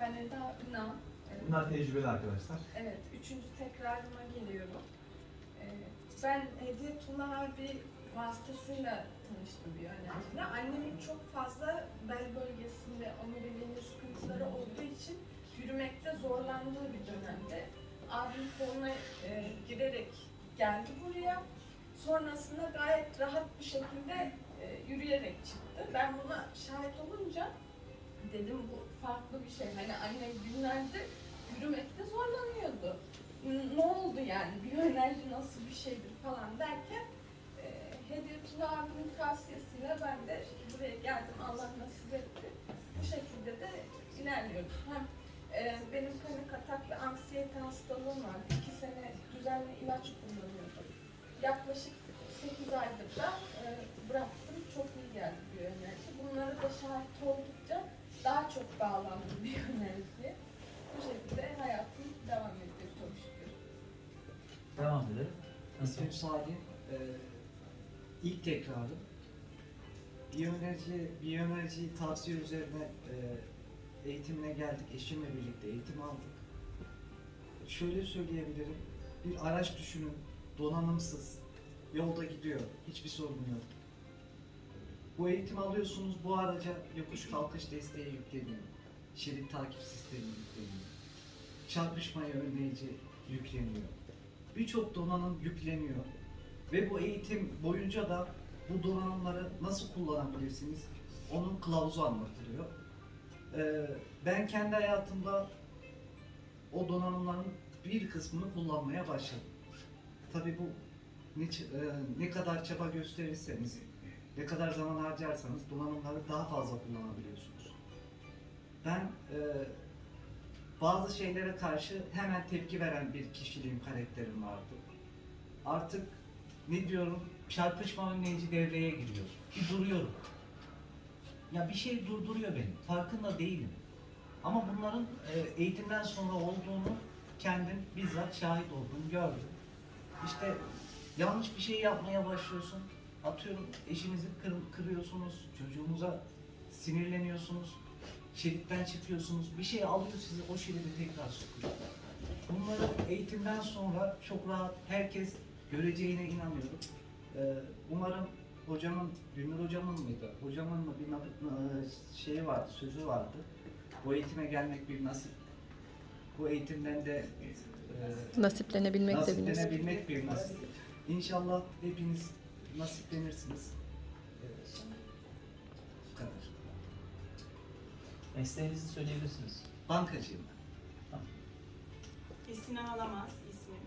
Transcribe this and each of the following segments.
Ben Eda Ünal. Bunlar tecrübeli arkadaşlar. Evet, üçüncü tekrarıma geliyorum. Ee, ben Hediyetullah abi vasıtasıyla tanıştım bir öğrenciyle. Annemin çok fazla bel bölgesinde omuriliğinde sıkıntıları olduğu için yürümekte zorlandığı bir dönemde abim koluna e, girerek geldi buraya. Sonrasında gayet rahat bir şekilde e, yürüyerek çıktı. Ben buna şahit olunca dedim bu farklı bir şey. Hani anne günlerde yürümekte zorlanıyordu. Ne oldu yani? Biyoenerji nasıl bir şeydir falan derken e, Hediyetullah abinin tavsiyesiyle ben de buraya geldim. Allah nasip etti. Bu şekilde de ilerliyoruz. Hem e, benim panik atak ve anksiyete hastalığım vardı. İki sene düzenli ilaç kullanıyordum. Yaklaşık 8 aydır da e, bıraktım. Çok iyi geldi biyoenerji. Bunlara da şahit daha çok bağlandım biyoenerjiye. Bu şekilde hayatım devam ediyor çok şükür. Devam edelim. Nasıl? Sadi. Ee, ilk tekrarım. Biyoenerji, biyoenerji tavsiye üzerine e, eğitimine geldik. Eşimle birlikte eğitim aldık. Şöyle söyleyebilirim. Bir araç düşünün. Donanımsız. Yolda gidiyor. Hiçbir sorun yok. Bu eğitim alıyorsunuz. Bu araca yokuş kalkış desteği yükleniyor. Şerit takip sistemi yükleniyor. Çarpışmayı önleyici yükleniyor birçok donanım yükleniyor. Ve bu eğitim boyunca da bu donanımları nasıl kullanabilirsiniz? Onun kılavuzu anlatılıyor. Ee, ben kendi hayatımda o donanımların bir kısmını kullanmaya başladım. Tabii bu ne, e, ne kadar çaba gösterirseniz, ne kadar zaman harcarsanız donanımları daha fazla kullanabiliyorsunuz. Ben e, bazı şeylere karşı hemen tepki veren bir kişiliğim, karakterim vardı. Artık ne diyorum, Çarpışma önleyici devreye giriyor. Bir duruyorum. Ya bir şey durduruyor beni. Farkında değilim. Ama bunların e, eğitimden sonra olduğunu kendim bizzat şahit oldum, gördüm. İşte yanlış bir şey yapmaya başlıyorsun. Atıyorum eşinizi kır- kırıyorsunuz, çocuğunuza sinirleniyorsunuz. Şeritten çıkıyorsunuz. Bir şey alıyor sizi o şeride tekrar sokuyor. Bunları eğitimden sonra çok rahat herkes göreceğine inanıyorum. Ee, umarım hocamın, Gülnur hocamın mıydı? Hocamın mı bir na- şeyi vardı, sözü vardı. Bu eğitime gelmek bir nasip. Bu eğitimden de e, Nasiplenebilmek de bir nasip. nasiplenebilmek bir nasip. İnşallah hepiniz nasiplenirsiniz. Evet. Bu kadar. Mesleğinizi söyleyebilirsiniz. Bankacıyım ben. Esin Ağlamaz ismim.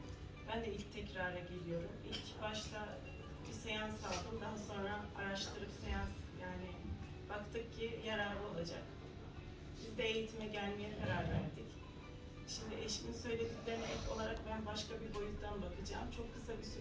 Ben de ilk tekrara geliyorum. İlk başta bir seans aldım. Daha sonra araştırıp seans yani baktık ki yararlı olacak. Biz de eğitime gelmeye karar verdik. Şimdi eşimin söylediklerine ek olarak ben başka bir boyuttan bakacağım. Çok kısa bir süre